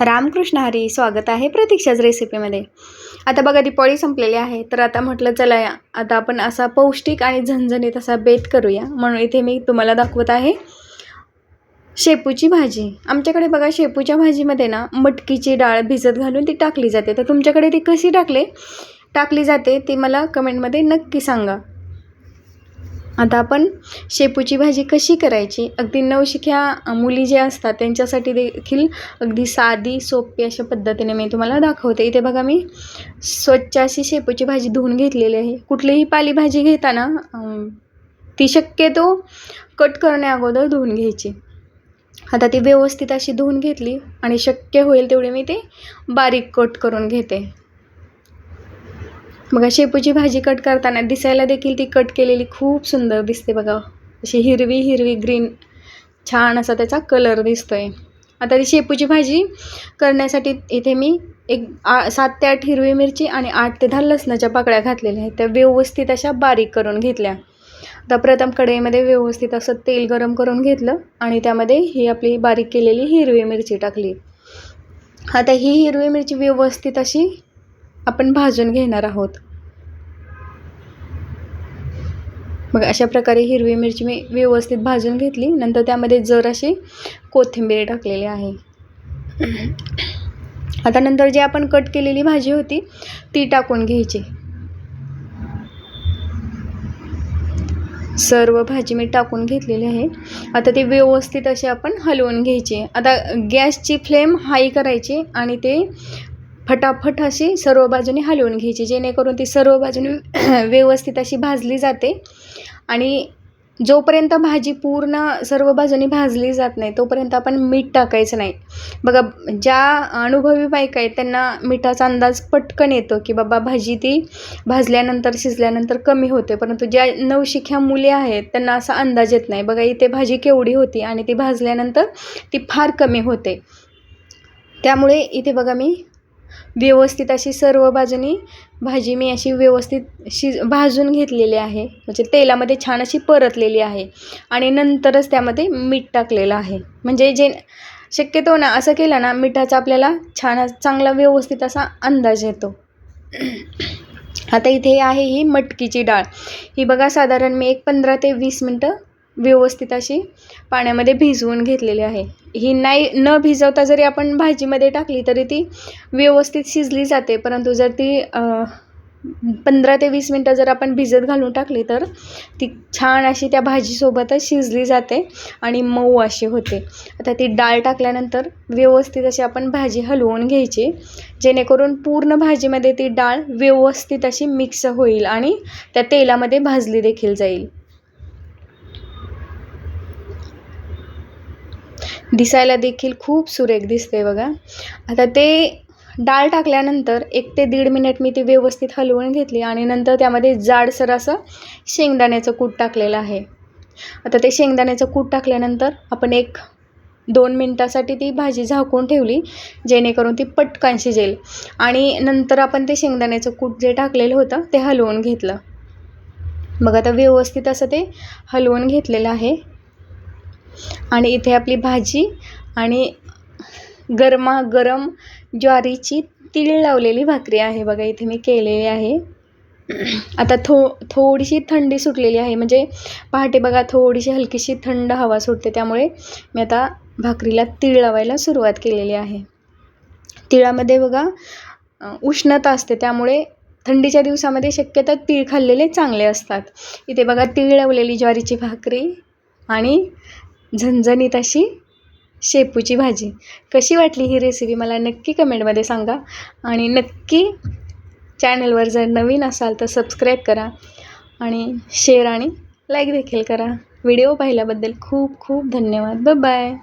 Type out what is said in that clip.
रामकृष्ण हरी स्वागत आहे प्रतीक्षाच रेसिपीमध्ये. आता बघा दिपाळी संपलेली आहे. तर आता म्हटलं चला या. आता आपण असा पौष्टिक आणि झणझणीत असा बेत करूया. म्हणून इथे मी तुम्हाला दाखवत आहे शेपूची भाजी. आमच्याकडे बघा शेपूच्या भाजीमध्ये ना मटकीची डाळ भिजत घालून ती टाकली जाते. तर तुमच्याकडे ती कशी टाकले? टाकली जाते ती मला कमेंटमध्ये नक्की सांगा. आता आपण शेपूची भाजी कशी करायची? अगदी नवशिक्या मुली ज्या असतात त्यांच्यासाठी देखील अगदी साधी सोपी अशा पद्धतीने मी तुम्हाला दाखवते. इथे बघा मी स्वच्छ अशी शेपूची भाजी धुवून घेतलेली आहे. कुठलीही पालेभाजी घेताना ती शक्यतो कट करण्या अगोदर धुवून घ्यायची. आता ती व्यवस्थित अशी धुवून घेतली आणि शक्य होईल तेवढे मी ते बारीक कट करून घेते. बघा शेपूची भाजी कट करताना दिसायला देखील ती कट केलेली खूप सुंदर दिसते बघा. अशी हिरवी हिरवी ग्रीन छान असा त्याचा कलर दिसतो आहे आता ती शेपूची भाजी करण्यासाठी इथे मी एक आ सात ते आठ हिरवी मिरची आणि आठ ते दहा लसणाच्या पाकळ्या घातलेल्या आहेत. त्या व्यवस्थित अशा बारीक करून घेतल्या. आता प्रथम कढईमध्ये व्यवस्थित असं तेल गरम करून घेतलं आणि त्यामध्ये ही आपली बारीक केलेली हिरवी मिरची टाकली. आता ही हिरवी मिरची व्यवस्थित अशी आपण भाजून घेणार आहोत. मग अशा प्रकारे हिरवी मिरची मी व्यवस्थित भाजून घेतली. नंतर त्यामध्ये जर अशी कोथिंबीर टाकलेली आहे. आता नंतर जी आपण कट केलेली भाजी होती ती टाकून घ्यायची. सर्व भाजी मी टाकून घेतलेली आहे. आता ती व्यवस्थित अशी आपण हलवून घ्यायची. आता गॅसची फ्लेम हाय करायची आणि ते फटाफट अशी सर्व बाजूने हलवून घ्यायची जेणेकरून ती सर्व बाजूने व्यवस्थित अशी भाजली जाते. आणि जोपर्यंत भाजी पूर्ण सर्व बाजूनी भाजली जात नाही तोपर्यंत आपण मीठ टाकायचं नाही. बघा ज्या अनुभवी बायका आहेत त्यांना मिठाचा अंदाज पटकन येतो की बाबा भाजी ती भाजल्यानंतर शिजल्यानंतर कमी होते. परंतु ज्या नवशिख्या मुली आहेत त्यांना असा अंदाज येत नाही. बघा इथे भाजी केवढी होती आणि ती भाजल्यानंतर ती फार कमी होते. त्यामुळे इथे बघा मी व्यवस्थित अशी सर्व बाजूनी भाजी मी अशी व्यवस्थित शिज भाजून घेतलेली आहे. म्हणजे तेलामध्ये छान अशी परतलेली आहे. आणि नंतरच त्यामध्ये मीठ टाकलेलं आहे. म्हणजे जे शक्यतो ना असं केलं ना मिठाचा आपल्याला छान चांगला व्यवस्थित असा अंदाज येतो. आता इथे आहे ही मटकीची डाळ. ही बघा साधारण मी एक पंधरा ते वीस मिनटं व्यवस्थित अशी पाण्यामध्ये भिजवून घेतलेली आहे. ही नाही न भिजवता जरी आपण भाजीमध्ये टाकली तरी ती व्यवस्थित शिजली जाते. परंतु जर ती पंधरा ते वीस मिनटं जर आपण भिजत घालून टाकली तर ती छान अशी त्या भाजीसोबतच शिजली जाते आणि मऊ अशी होते. आता ती डाळ टाकल्यानंतर व्यवस्थित अशी आपण भाजी हलवून घ्यायची. जेणेकरून पूर्ण भाजीमध्ये ती डाळ व्यवस्थित अशी मिक्स होईल आणि त्या तेलामध्ये भाजली देखील जाईल. दिसायला देखील खूप सुरेख दिसते बघा. आता ते डाळ टाकल्यानंतर एक ते दीड मिनिट मी ती व्यवस्थित हलवून घेतली आणि नंतर त्यामध्ये जाडसर असं शेंगदाण्याचं कूट टाकलेलं आहे. आता ते शेंगदाण्याचं कूट टाकल्यानंतर आपण एक दोन मिनटासाठी ती भाजी झाकून ठेवली जेणेकरून ती पटकन शिजेल. आणि नंतर आपण ते शेंगदाण्याचं कूट जे टाकलेलं होतं ते हलवून घेतलं. मग आता व्यवस्थित असं ते हलवून घेतलेलं आहे. आणि इथे आपली भाजी आणि गरमागरम ज्वारीची तीळ लावलेली भाकरी आहे. बघा इथे मी केलेली आहे. आता थो थोडीशी थंडी सुटलेली आहे. म्हणजे पहाटे बघा थोडीशी हलकीशी थंड हवा सुटते. त्यामुळे मी आता भाकरीला तीळ लावायला सुरुवात केलेली आहे. तिळामध्ये बघा उष्णता असते. त्यामुळे थंडीच्या दिवसामध्ये शक्यतो तीळ खाल्लेले चांगले असतात. इथे बघा तीळ लावलेली ज्वारीची भाकरी आणि झणझणीत अशी शेपूची भाजी. कशी वाटली ही रेसिपी मला नक्की कमेंटमध्ये सांगा. आणि नक्की चॅनलवर जर नवीन असाल तर सबस्क्राईब करा. आणि शेअर आणि लाईक देखील करा. व्हिडिओ पाहिल्याबद्दल खूप खूप धन्यवाद. ब बाय